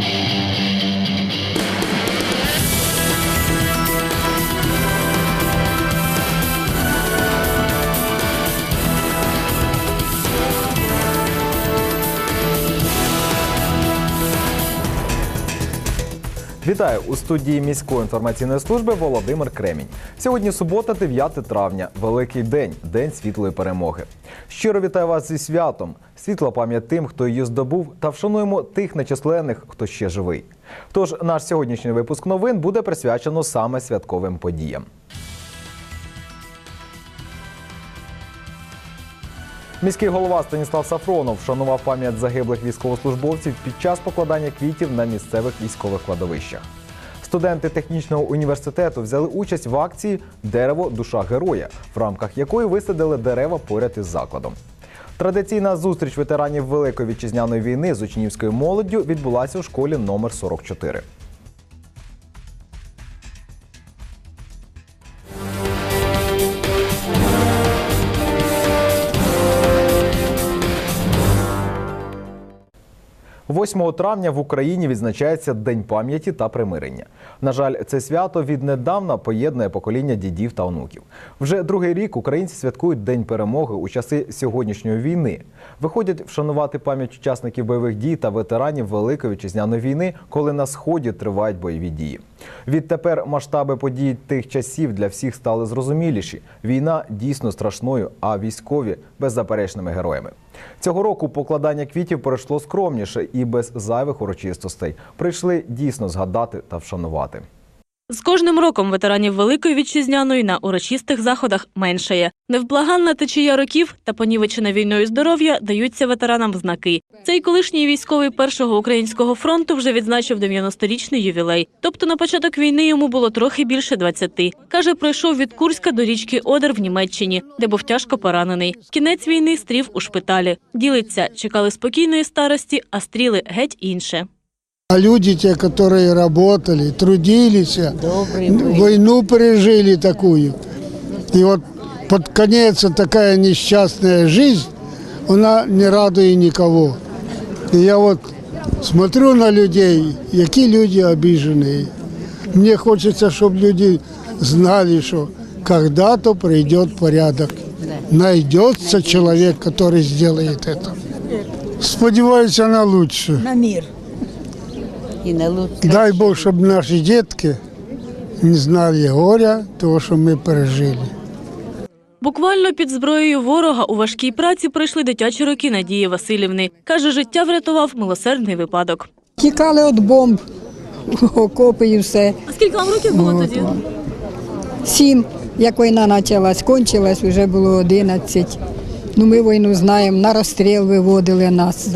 Thank you. Вітаю у студії міської інформаційної служби Володимир Кремінь. Сьогодні субота, 9 травня, великий день, день світлої перемоги. Щиро вітаю вас зі святом. Світла пам'ять тим, хто її здобув, та вшануємо тих нечисленних, хто ще живий. Тож наш сьогоднішній випуск новин буде присвячено саме святковим подіям. Міський голова Станіслав Сафронов вшанував пам'ять загиблих військовослужбовців під час покладання квітів на місцевих військових кладовищах. Студенти технічного університету взяли участь в акції Дерево душа героя, в рамках якої висадили дерева поряд із закладом. Традиційна зустріч ветеранів Великої вітчизняної війни з учнівською молоддю відбулася у школі номер 44. – 8 травня в Україні відзначається День пам'яті та примирення. На жаль, це свято віднедавна поєднує покоління дідів та онуків. Вже другий рік українці святкують День перемоги у часи сьогоднішньої війни. Виходять вшанувати пам'ять учасників бойових дій та ветеранів Великої вітчизняної війни, коли на сході тривають бойові дії. Відтепер масштаби подій тих часів для всіх стали зрозуміліші. Війна дійсно страшною, а військові беззаперечними героями. Цього року покладання квітів пройшло скромніше і без зайвих урочистостей. Прийшли дійсно згадати та вшанувати. З кожним роком ветеранів Великої вітчизняної на урочистих заходах меншає. Невблаганна течія років та понівечене війною здоров'я даються ветеранам знаки. Цей колишній військовий першого українського фронту вже відзначив 90-річний ювілей. Тобто на початок війни йому було трохи більше 20. Каже, пройшов від Курська до річки Одер в Німеччині, де був тяжко поранений. Кінець війни стрів у шпиталі. Ділиться, чекали спокійної старості, а стріли геть інше. А люди, те, которые работали, трудились, войну пережили такую. И вот под конец такая несчастная жизнь, она не радует никого. И я вот смотрю на людей, які люди обиженные. Мне хочется, чтобы люди знали, что когда-то придет порядок. Найдется человек, который сделает это. Сподіваюся на лучше. на мир. І на лук. Дай Бог, щоб наші дітки не знали горя, того, що ми пережили. Буквально під зброєю ворога у важкій праці пройшли дитячі роки Надії Васильівни. Каже, життя врятував милосердний випадок. Тікали від бомб, окопи і все. А скільки вам років було тоді? Сім, як війна почалась, кончилась, вже було 11. Ну, ми війну знаємо, на розстріл виводили нас.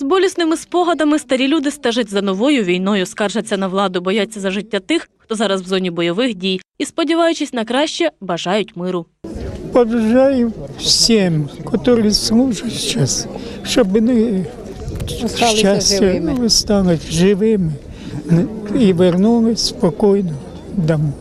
З болісними спогадами старі люди стежать за новою війною, скаржаться на владу, бояться за життя тих, хто зараз в зоні бойових дій, і, сподіваючись на краще, бажають миру. Побажаю всім, які служать зараз, щоб вони щастя живими. стали живими і вернулись спокійно домой.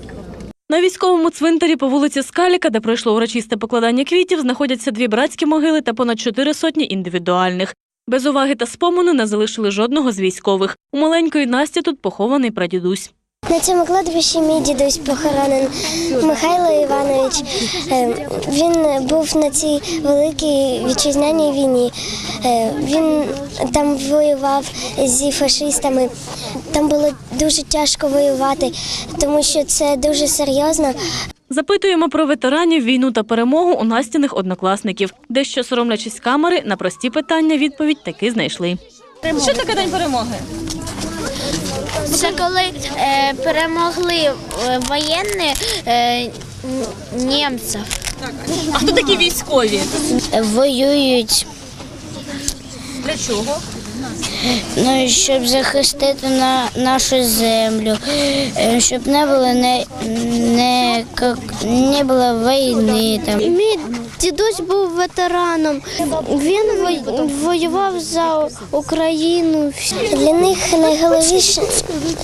На військовому цвинтарі по вулиці Скаліка, де пройшло урочисте покладання квітів, знаходяться дві братські могили та понад чотири сотні індивідуальних. Без уваги та спомону не залишили жодного з військових. У маленької Насті тут похований прадідусь. На цьому кладбищі мій дідусь похоронен Михайло Іванович. Е, Він був на цій великій вітчизняній війні. Е, Він там воював зі фашистами. Там було дуже тяжко воювати, тому що це дуже серйозно. Запитуємо про ветеранів, війну та перемогу у Настіних однокласників. Дещо соромлячись камери, на прості питання відповідь таки знайшли. Що таке день перемоги? Це коли е, перемогли е, воєнні е, німців. А хто такі військові? Воюють, Для чого? Ну, щоб захистити на нашу землю, е, щоб не було не, не, не було війни. Там. Мій дідусь був ветераном. Він воював за Україну. Для них найголовніше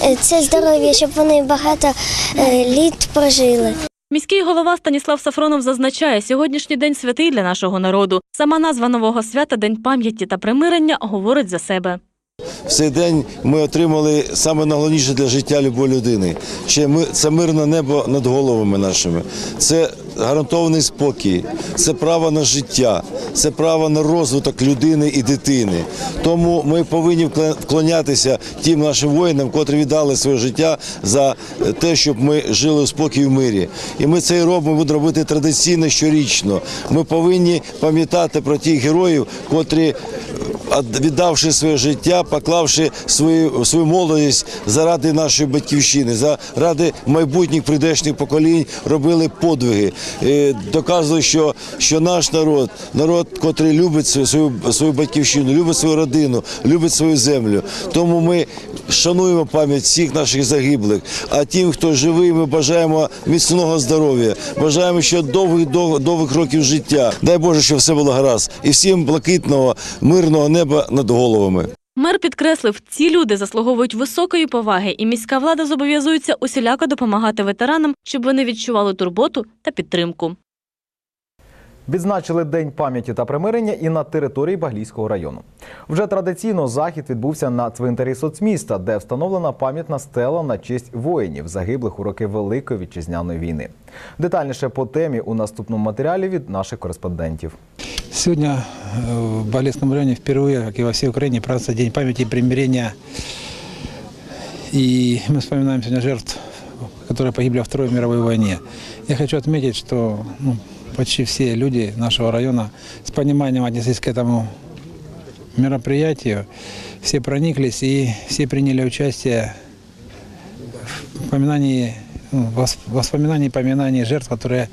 е, це здоров'я, щоб вони багато е, літ прожили. Міський голова Станіслав Сафронов зазначає, сьогоднішній день святий для нашого народу. Сама назва нового свята День пам'яті та примирення говорить за себе. в цей день ми отримали саме найголовніше для життя любої людини. Це мирне небо над головами нашими. Це гарантований спокій, це право на життя, це право на розвиток людини і дитини. Тому ми повинні вклонятися тим нашим воїнам, котрі віддали своє життя за те, щоб ми жили у спокій в мирі. І ми це і робимо, будемо робити традиційно щорічно. Ми повинні пам'ятати про тих героїв, котрі ад- віддавши своє життя, поклавши свою свою молодість заради нашої батьківщини, заради майбутніх прийдешніх поколінь, робили подвиги, Доказували, що, що наш народ, народ, котрий любить свою, свою батьківщину, любить свою родину, любить свою землю. Тому ми шануємо пам'ять всіх наших загиблих. А тим, хто живий, ми бажаємо міцного здоров'я, бажаємо ще довгих дов- довгих років життя. Дай Боже, щоб все було гаразд. І всім блакитного, мирного неба над головами. Мер підкреслив, ці люди заслуговують високої поваги, і міська влада зобов'язується усіляко допомагати ветеранам, щоб вони відчували турботу та підтримку. Відзначили День пам'яті та примирення і на території Баглійського району. Вже традиційно захід відбувся на цвинтарі соцміста, де встановлена пам'ятна стела на честь воїнів, загиблих у роки Великої вітчизняної війни. Детальніше по темі у наступному матеріалі від наших кореспондентів. Сегодня э, в Балецком районе впервые, как и во всей Украине, празднуется День памяти и примирения. И мы вспоминаем сегодня жертв, которые погибли во Второй мировой войне. Я хочу отметить, что ну, почти все люди нашего района с пониманием отнеслись к этому мероприятию. Все прониклись и все приняли участие в поминании, ну, вос- воспоминании и поминании жертв, которые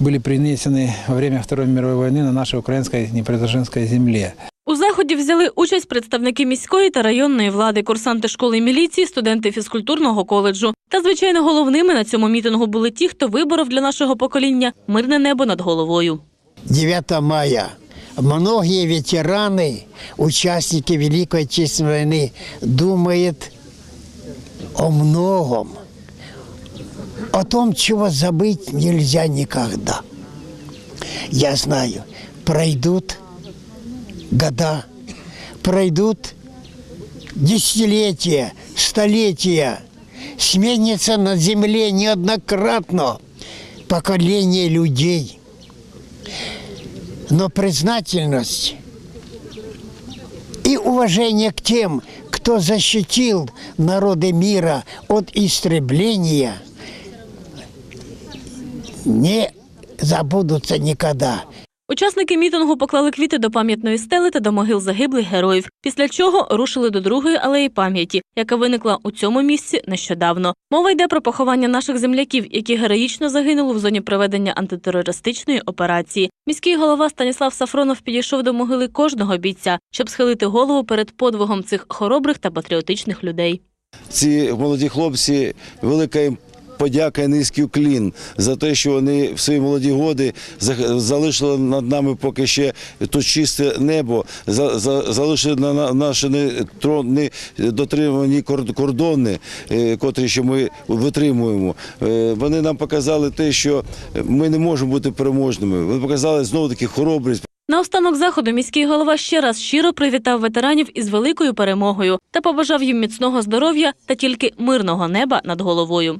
были принесены во время Второй мировой войны на нашей украинской Днепродзержинской земле. У заході взяли участь представники міської та районної влади, курсанти школи міліції, студенти фізкультурного коледжу. Та, звичайно, головними на цьому мітингу були ті, хто виборов для нашого покоління мирне небо над головою. 9 мая. Многие ветераны, участники Великой Отечественной войны, думают о многом, О том, чего забыть нельзя никогда. Я знаю, пройдут года, пройдут десятилетия, столетия, сменится на земле неоднократно поколение людей – но признательность и уважение к тем, кто защитил народы мира от истребления, не забудутся никогда. Учасники мітингу поклали квіти до пам'ятної стели та до могил загиблих героїв, після чого рушили до другої алеї пам'яті, яка виникла у цьому місці нещодавно. Мова йде про поховання наших земляків, які героїчно загинули в зоні проведення антитерористичної операції. Міський голова Станіслав Сафронов підійшов до могили кожного бійця, щоб схилити голову перед подвигом цих хоробрих та патріотичних людей. Ці молоді хлопці, велика їм подяка і низький уклін за те, що вони в свої молоді годи залишили над нами поки ще то чисте небо, за- за- залишили на на- наші не, дотримані кордони, е, котрі ще ми витримуємо. Е, Вони нам показали те, що ми не можемо бути переможними. Вони показали знову таки хоробрість. Наостанок заходу міський голова ще раз щиро привітав ветеранів із великою перемогою та побажав їм міцного здоров'я та тільки мирного неба над головою.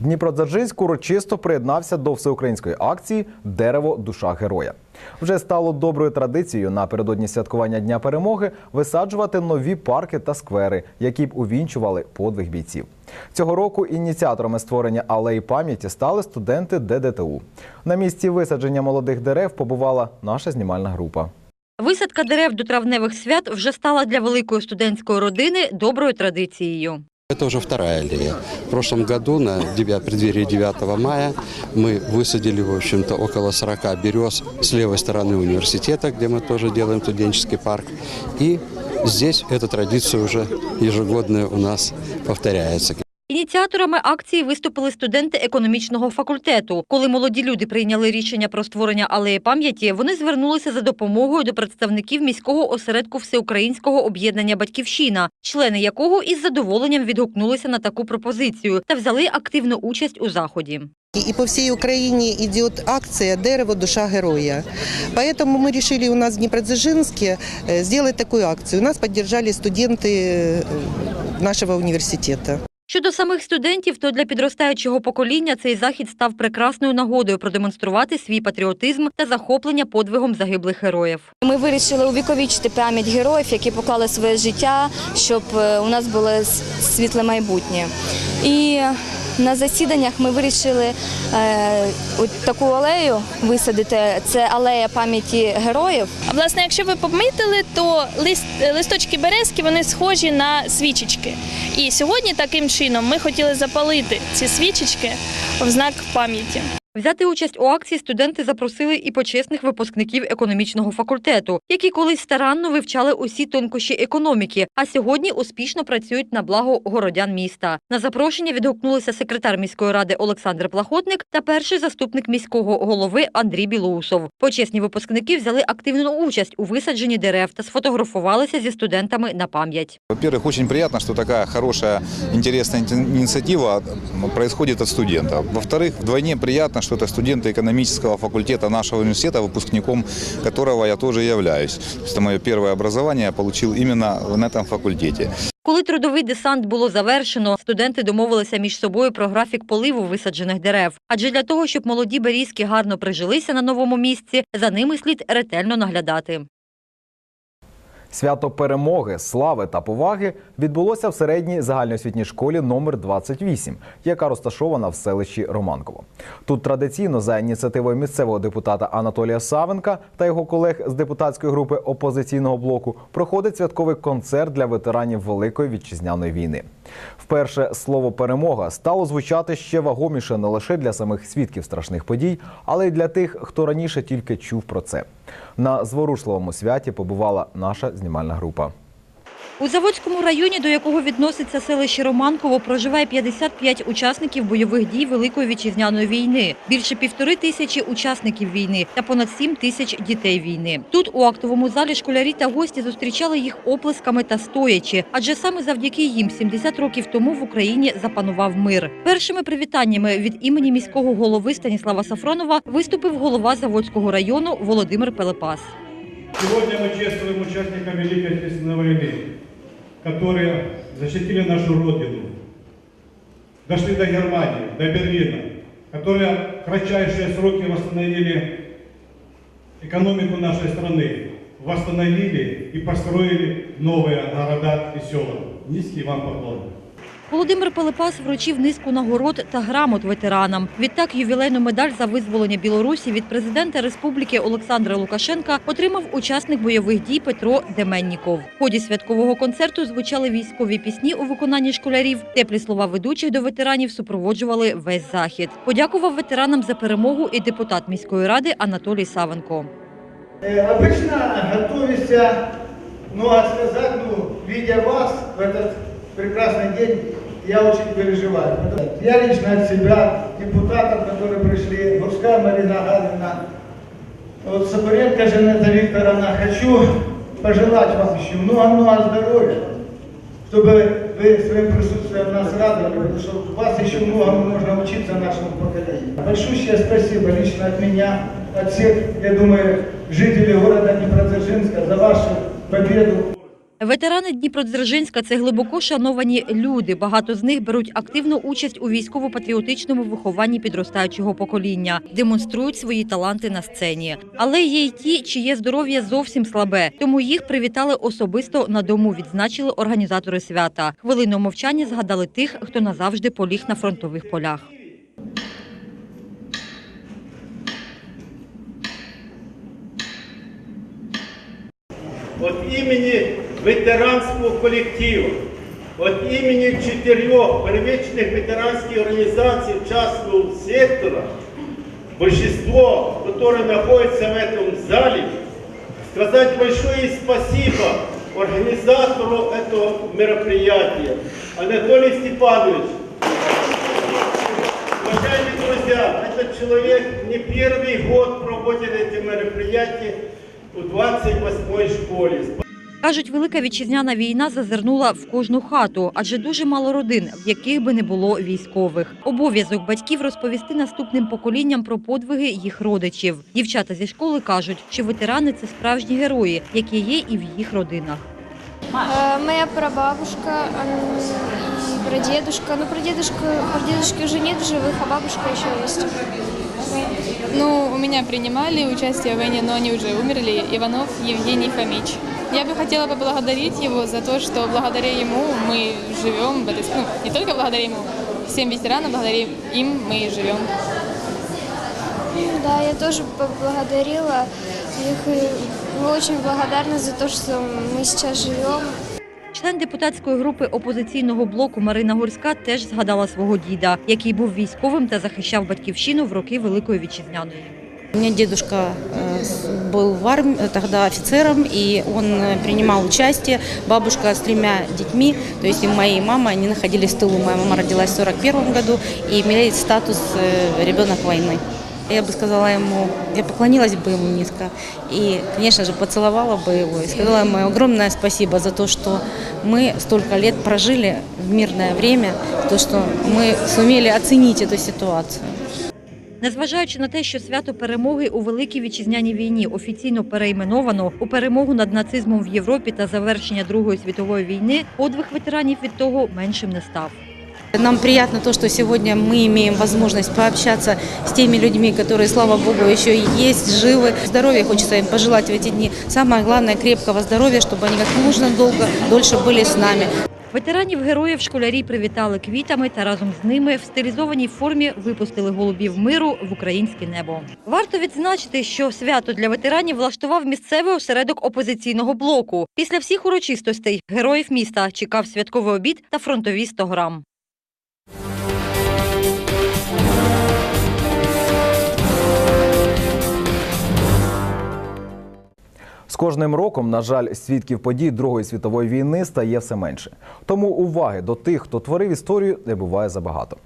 Дніпродзержинськ урочисто приєднався до всеукраїнської акції Дерево душа героя. Вже стало доброю традицією напередодні святкування Дня перемоги висаджувати нові парки та сквери, які б увінчували подвиг бійців. Цього року ініціаторами створення алеї пам'яті стали студенти ДДТУ. На місці висадження молодих дерев побувала наша знімальна група. Висадка дерев до травневих свят вже стала для великої студентської родини доброю традицією. Это уже вторая аллея. В прошлом году, на 9, преддверии 9 мая, мы высадили, в общем-то, около 40 берез с левой стороны университета, где мы тоже делаем студенческий парк. И здесь эта традиция уже ежегодная у нас повторяется. Ініціаторами акції виступили студенти економічного факультету. Коли молоді люди прийняли рішення про створення алеї пам'яті, вони звернулися за допомогою до представників міського осередку всеукраїнського об'єднання Батьківщина, члени якого із задоволенням відгукнулися на таку пропозицію та взяли активну участь у заході. И по всей Украине идет акция «Дерево. Душа героя». Поэтому мы решили у нас в Днепродзержинске э, сделать такую акцию. Нас поддержали студенты э, нашего университета. Щодо самих студентів, то для підростаючого покоління цей захід став прекрасною нагодою продемонструвати свій патріотизм та захоплення подвигом загиблих героїв. Ми вирішили увіковічити пам'ять героїв, які поклали своє життя, щоб е, у нас було світле майбутнє. І на засіданнях ми вирішили е, таку алею висадити. Це алея пам'яті героїв. А власне, якщо ви помітили, то лист, листочки березки вони схожі на свічечки. І сьогодні таким чином ми хотіли запалити ці свічечки в знак пам'яті. Взяти участь у акції студенти запросили і почесних випускників економічного факультету, які колись старанно вивчали усі тонкощі економіки, а сьогодні успішно працюють на благо городян міста. На запрошення відгукнулися секретар міської ради Олександр Плахотник та перший заступник міського голови Андрій Білоусов. Почесні випускники взяли активну участь у висадженні дерев та сфотографувалися зі студентами на пам'ять. Во-первых, очень приятно, что такая хорошая, интересная ини- инициатива происходит от студентов. Во-вторых, вдвойне приятно, что это студенты экономического факультета нашего университета, выпускником которого я тоже являюсь. Это мое первое образование я получил именно на этом факультете. Коли трудовий десант було завершено, студенти домовилися між собою про графік поливу висаджених дерев. Адже для того, щоб молоді берізки гарно прижилися на новому місці, за ними слід ретельно наглядати. Свято перемоги, слави та поваги відбулося в середній загальноосвітній школі номер 28, яка розташована в селищі Романково. Тут традиційно за ініціативою місцевого депутата Анатолія Савенка та його колег з депутатської групи опозиційного блоку проходить святковий концерт для ветеранів Великої вітчизняної війни. Вперше слово перемога стало звучати ще вагоміше не лише для самих свідків страшних подій, але й для тих, хто раніше тільки чув про це. На зворушливому святі побувала наша знімальна група. У Заводському районі, до якого відноситься селище Романково, проживає 55 учасників бойових дій Великої вітчизняної війни, більше півтори тисячі учасників війни та понад 7 тисяч дітей війни. Тут у актовому залі школярі та гості зустрічали їх оплесками та стоячи, адже саме завдяки їм 70 років тому в Україні запанував мир. Першими привітаннями від імені міського голови Станіслава Сафронова виступив голова Заводського району Володимир Пелепас. Сегодня мы чествуем участников Великой Отечественной войны, которые защитили нашу Родину, дошли до Германии, до Берлина, которые в кратчайшие сроки восстановили экономику нашей страны, восстановили и построили новые города и села. Низкий вам поклон. Володимир Пилипас вручив низку нагород та грамот ветеранам. Відтак ювілейну медаль за визволення Білорусі від президента Республіки Олександра Лукашенка отримав учасник бойових дій Петро Деменніков. В ході святкового концерту звучали військові пісні у виконанні школярів. Теплі слова ведучих до ветеранів супроводжували весь захід. Подякував ветеранам за перемогу і депутат міської ради Анатолій Савенко. Э, Обычно готовишься много сказать, ну, видя вас в этот прекрасный день, Я очень переживаю. Я лично от себя, депутатов, которые пришли, Гурская Марина Галина, вот Сапуренко Жанета Викторовна, хочу пожелать вам еще много-много здоровья, чтобы вы своим присутствием нас радовали, потому что у вас еще много можно учиться нашему поколению. Большущее спасибо лично от меня, от всех, я думаю, жителей города Днепродзержинска за вашу победу. Ветерани Дніпродзержинська – це глибоко шановані люди. Багато з них беруть активну участь у військово-патріотичному вихованні підростаючого покоління, демонструють свої таланти на сцені. Але є й ті, чиє здоров'я зовсім слабе. Тому їх привітали особисто на дому. Відзначили організатори свята. Хвилину мовчання згадали тих, хто назавжди поліг на фронтових полях. От імені ветеранського колективу, от імені чотирьох первичних ветеранських організацій частного сектора, большинство, которые находятся в этом зале, сказать большое спасибо организатору этого мероприятия, Анатолий Степанович. Уважаемые друзья, этот человек не первый год проводит эти мероприятия у 28-й школе. Кажуть, велика вітчизняна війна зазирнула в кожну хату, адже дуже мало родин, в яких би не було військових. Обов'язок батьків розповісти наступним поколінням про подвиги їх родичів. Дівчата зі школи кажуть, що ветерани це справжні герої, які є і в їх родинах. Э, Моя прабабушка м, и прадедушка. Ну, прадедушка, прадедушки уже нет в живых, а бабушка еще есть. Ну, у меня принимали участие в войне, но они уже умерли. Иванов Евгений Фомич. Я бы хотела поблагодарить его за то, что благодаря ему мы живем в этой... Ну, не только благодаря ему, всем ветеранам, благодаря им мы и живем. Да, я тоже поблагодарила их. и Мы очень благодарны за то, что мы сейчас живем. Член депутатської групи опозиційного блоку Марина Горська теж згадала свого діда, який був військовим та захищав батьківщину в роки Великої вітчизняної. У меня дедушка э, с- был в армии, тогда офицером, и он э, принимал участие. Бабушка с тремя детьми, то есть и моя и мама, они находились в тылу. Моя мама родилась в 41 году и имеет статус э, ребенок войны. Я бы сказала ему, я поклонилась бы ему низко и, конечно же, поцеловала бы его и сказала ему огромное спасибо за то, что мы столько лет прожили в мирное время, то, что мы сумели оценить эту ситуацию. Незважаючи на те, що свято перемоги у Великій вітчизняній війні офіційно перейменовано у перемогу над нацизмом в Європі та завершення Другої світової війни, подвиг ветеранів від того меншим не став. Нам приятно то, что сегодня мы имеем возможность пообщаться с теми людьми, которые, слава Богу, еще и есть, живы. Здоровья хочется им пожелать в эти дни. Самое главное, крепкого здоровья, чтобы они как можно долго, дольше были с нами. Ветеранів героїв школярі привітали квітами та разом з ними в стилізованій формі випустили голубів миру в українське небо. Варто відзначити, що свято для ветеранів влаштував місцевий осередок опозиційного блоку. Після всіх урочистостей героїв міста чекав святковий обід та фронтові 100 грам. З кожним роком, на жаль, свідків подій Другої світової війни стає все менше. Тому уваги до тих, хто творив історію, не буває забагато.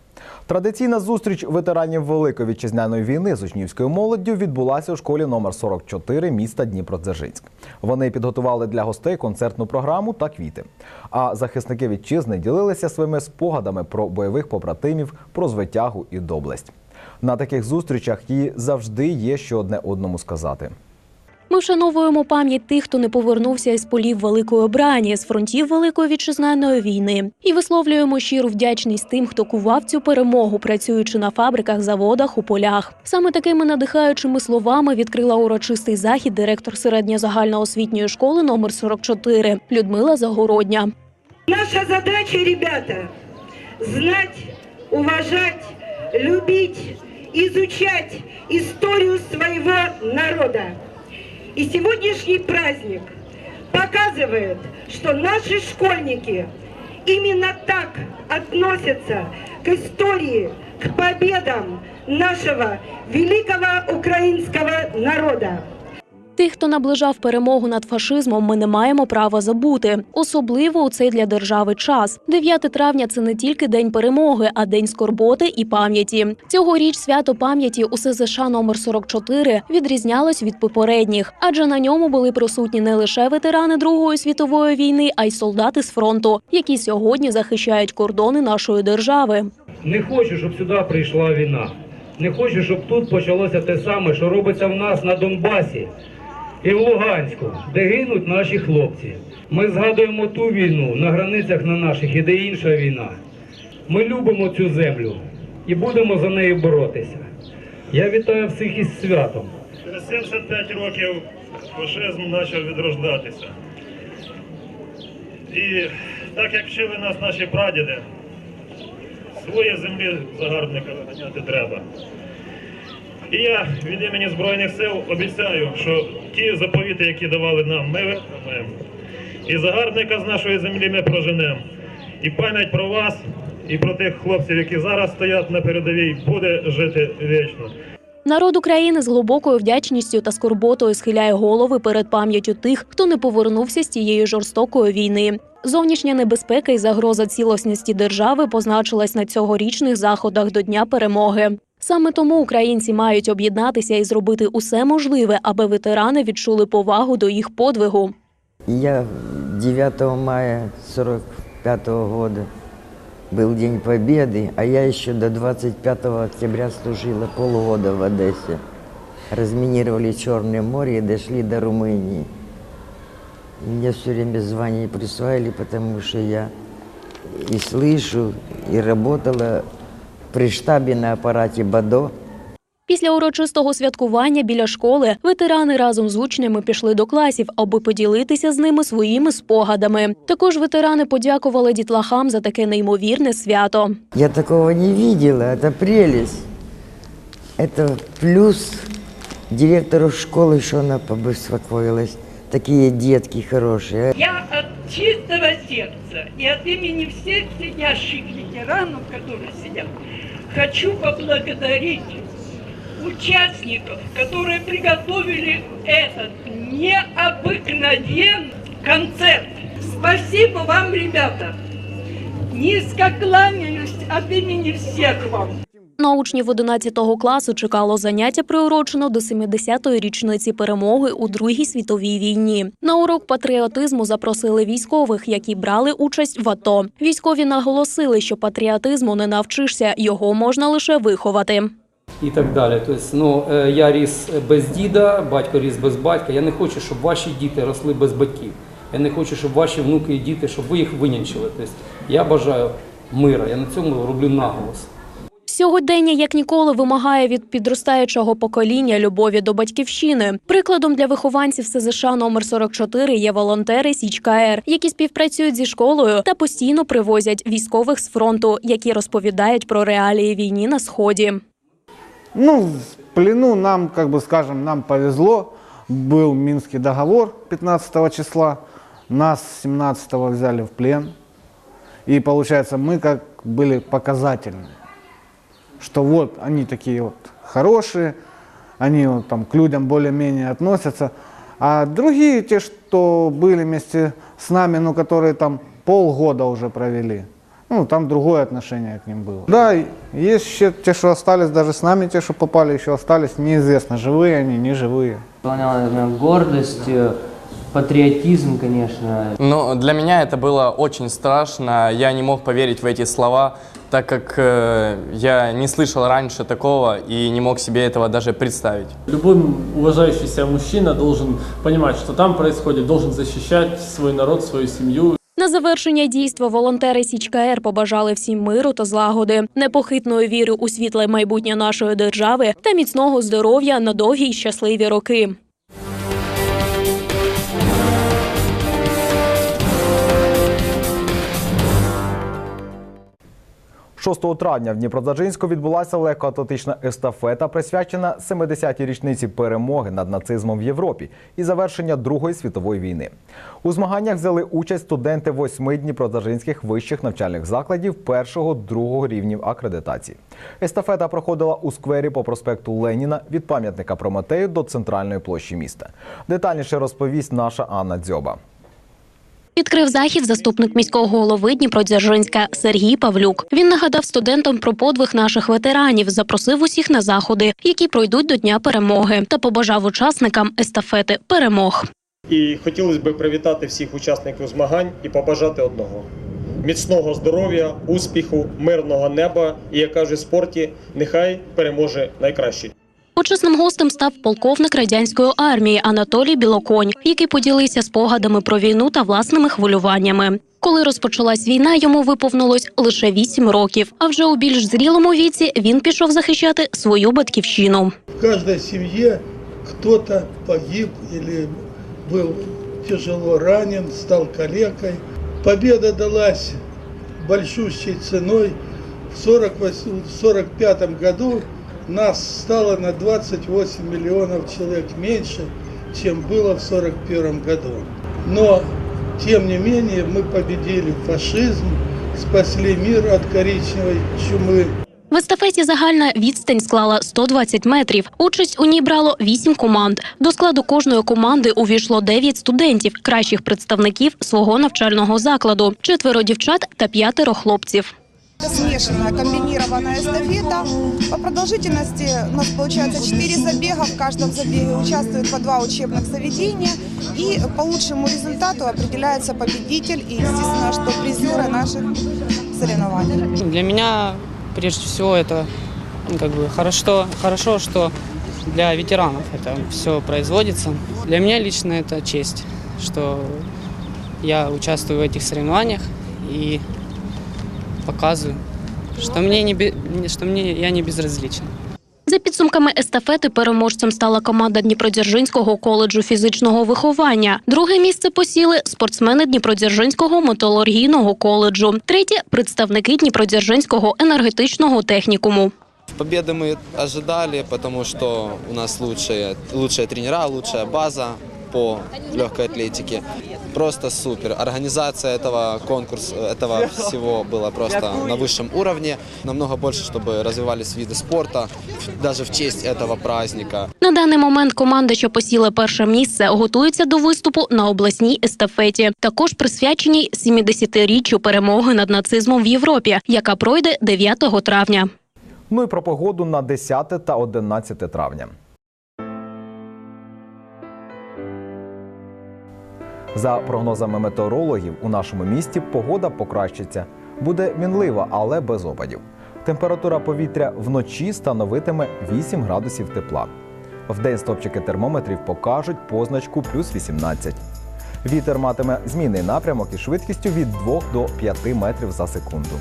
Традиційна зустріч ветеранів Великої вітчизняної війни з учнівською молоддю відбулася у школі номер 44 міста Дніпродзержинськ. Вони підготували для гостей концертну програму та квіти. А захисники вітчизни ділилися своїми спогадами про бойових побратимів, про звитягу і доблесть. На таких зустрічах їй завжди є що одне одному сказати. Ми вшановуємо пам'ять тих, хто не повернувся із полів Великої Брані, з фронтів Великої вітчизняної війни, і висловлюємо щиру вдячність тим, хто кував цю перемогу, працюючи на фабриках, заводах, у полях. Саме такими надихаючими словами відкрила урочистий захід директор середньозагальноосвітньої школи номер 44 Людмила Загородня. Наша задача, ребята, знать, уважать, любить, изучать историю своего народа. И сегодняшний праздник показывает, что наши школьники именно так относятся к истории, к победам нашего великого украинского народа. Тих, хто наближав перемогу над фашизмом, ми не маємо права забути, особливо у цей для держави час. 9 травня це не тільки день перемоги, а день скорботи і пам'яті. Цьогоріч свято пам'яті у СЗШ номер 44 відрізнялось від попередніх, адже на ньому були присутні не лише ветерани Другої світової війни, а й солдати з фронту, які сьогодні захищають кордони нашої держави. Не хочу, щоб сюди прийшла війна. Не хочу, щоб тут почалося те саме, що робиться в нас на Донбасі і в Луганську, де гинуть наші хлопці. Ми згадуємо ту війну на границях на наших, і де інша війна. Ми любимо цю землю і будемо за нею боротися. Я вітаю всіх із святом. Через 75 років фашизм почав відрождатися. І так як вчили нас наші прадіди, свої землі загарбника виганяти треба. І я від імені Збройних сил обіцяю, що ті заповіти, які давали нам, ми виконаємо. І загарбника з нашої землі ми проженемо. І пам'ять про вас і про тих хлопців, які зараз стоять на передовій, буде жити вічно. Народ України з глибокою вдячністю та скорботою схиляє голови перед пам'яттю тих, хто не повернувся з тієї жорстокої війни. Зовнішня небезпека і загроза цілісності держави позначилась на цьогорічних заходах до Дня перемоги. Саме тому українці мають об'єднатися і зробити усе можливе, аби ветерани відчули повагу до їх подвигу. Я 9 мая 45 года был День Победы, а я еще до 25 октября служила полгода в Одессе. Разминировали Черное море и дошли до Румынии. И Мне все время звания присваивали, потому что я и слышу, и работала при штабе на аппарате БАДО. Після урочистого святкування біля школи ветерани разом з учнями пішли до класів, аби поділитися з ними своїми спогадами. Також ветерани подякували дітлахам за таке неймовірне свято. Я такого не видела, это прелесть. Это плюс директору школы, что она побеспокоилась. Такие детки хорошие. Я от чистого сердца и от имени всех сидящих ветеранов, которые сидят, хочу поблагодарить участников, которые приготовили этот необыкновенный концерт. Спасибо вам, ребята! Низко кланяюсь от имени всех вам. На учнів 11 класу чекало заняття приурочено до 70-ї річниці перемоги у Другій світовій війні. На урок патріотизму запросили військових, які брали участь в АТО. Військові наголосили, що патріотизму не навчишся, його можна лише виховати. і так далі. Тобто, ну, е, я ріс без діда, батько ріс без батька. Я не хочу, щоб ваші діти росли без батьків. Я не хочу, щоб ваші внуки і діти, щоб ви їх винянчили. Тобто, я бажаю мира. Я на цьому роблю наголос. Сьогодення, як ніколи, вимагає від підростаючого покоління любові до батьківщини. Прикладом для вихованців СЗШ номер 44 є волонтери Січка-Р, які співпрацюють зі школою та постійно привозять військових з фронту, які розповідають про реалії війни на сході. Ну, в плену нам, как бы скажем, нам повезло. Был Минский договор 15 числа. Нас 17 взяли в плен. И получается, мы как были показательны. Что вот они такие вот хорошие, они вот там к людям более-менее относятся. А другие, те, что были вместе с нами, ну, которые там полгода уже провели, ну, там другое отношение к ним было. Да, есть еще те, что остались даже с нами, те, что попали, еще остались, неизвестно, живые они, не живые. Выполняла, гордость, патриотизм, конечно. Но для меня это было очень страшно. Я не мог поверить в эти слова, так как э, я не слышал раньше такого и не мог себе этого даже представить. Любой уважающий себя мужчина должен понимать, что там происходит, должен защищать свой народ, свою семью. На завершення дійства волонтери Січка-Р побажали всім миру та злагоди, непохитної віри у світле майбутнє нашої держави та міцного здоров'я на довгі й щасливі роки. 6 травня в Дніпродзержинську відбулася легкоатлетична естафета, присвячена 70-й річниці перемоги над нацизмом в Європі і завершення Другої світової війни. У змаганнях взяли участь студенти восьми дніпродзержинських вищих навчальних закладів першого другого рівнів акредитації. Естафета проходила у сквері по проспекту Леніна від пам'ятника Прометею до центральної площі міста. Детальніше розповість наша Анна Дзьоба. Відкрив захід заступник міського голови Дніпродзержинська Сергій Павлюк. Він нагадав студентам про подвиг наших ветеранів, запросив усіх на заходи, які пройдуть до Дня перемоги, та побажав учасникам естафети перемог. І хотілося б привітати всіх учасників змагань і побажати одного: міцного здоров'я, успіху, мирного неба і, як в спорті, нехай переможе найкращий. Почесним гостем став полковник радянської армії Анатолій Білоконь, який поділився спогадами про війну та власними хвилюваннями. Коли розпочалась війна, йому виповнилось лише вісім років. А вже у більш зрілому віці він пішов захищати свою батьківщину. В каждой семье кто-то погиб или был тяжело ранен, стал калекой. Победа далась большущей ценой. В 1945 году нас стало на 28 миллионов человек меньше, чем было в 1941 году. Но, тем не менее, мы победили фашизм, спасли мир от коричневой чумы. В естафеті загальна відстань склала 120 метрів. Участь у ній брало 8 команд. До складу кожної команди увійшло 9 студентів, кращих представників свого навчального закладу, четверо дівчат та п'ятеро хлопців. Это смешанная, комбинированная эстафета. По продолжительности у нас получается 4 забега. В каждом забеге участвует по два учебных заведения. И по лучшему результату определяется победитель и, естественно, что призеры наших соревнований. Для меня, прежде всего, это ну, как бы хорошо, хорошо, что для ветеранов это все производится. Для меня лично это честь, что я участвую в этих соревнованиях и показываю, что мне не, бе- что мне я не безразличен. За підсумками естафети переможцем стала команда Дніпродзержинського коледжу фізичного виховання. Друге місце посіли спортсмени Дніпродзержинського металургійного коледжу. Третє представники Дніпродзержинського енергетичного технікуму. Победы мы ожидали, потому что у нас лучшие, лучшие тренера, лучшая база по легкой атлетике. Просто супер. Организация этого конкурса, этого всего была просто на высшем уровне. Намного больше, чтобы развивались виды спорта, даже в честь этого праздника. На даний момент команда, що посіла перше місце, готується до виступу на обласній естафеті, також присвяченій 70-річчю перемоги над нацизмом в Європі, яка пройде 9 травня. Ну і про погоду на 10 та 11 травня. За прогнозами метеорологів, у нашому місті погода покращиться. Буде мінлива, але без опадів. Температура повітря вночі становитиме 8 градусів тепла. Вдень стопчики термометрів покажуть позначку плюс 18. Вітер матиме змінний напрямок із швидкістю від 2 до 5 метрів за секунду.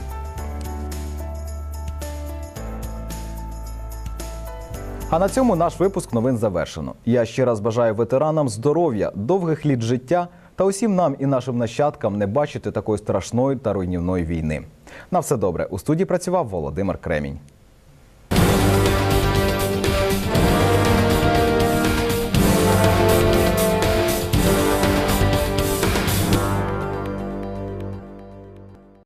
А на цьому наш випуск новин завершено. Я ще раз бажаю ветеранам здоров'я, довгих літ життя та усім нам і нашим нащадкам не бачити такої страшної та руйнівної війни. На все добре. У студії працював Володимир Кремінь.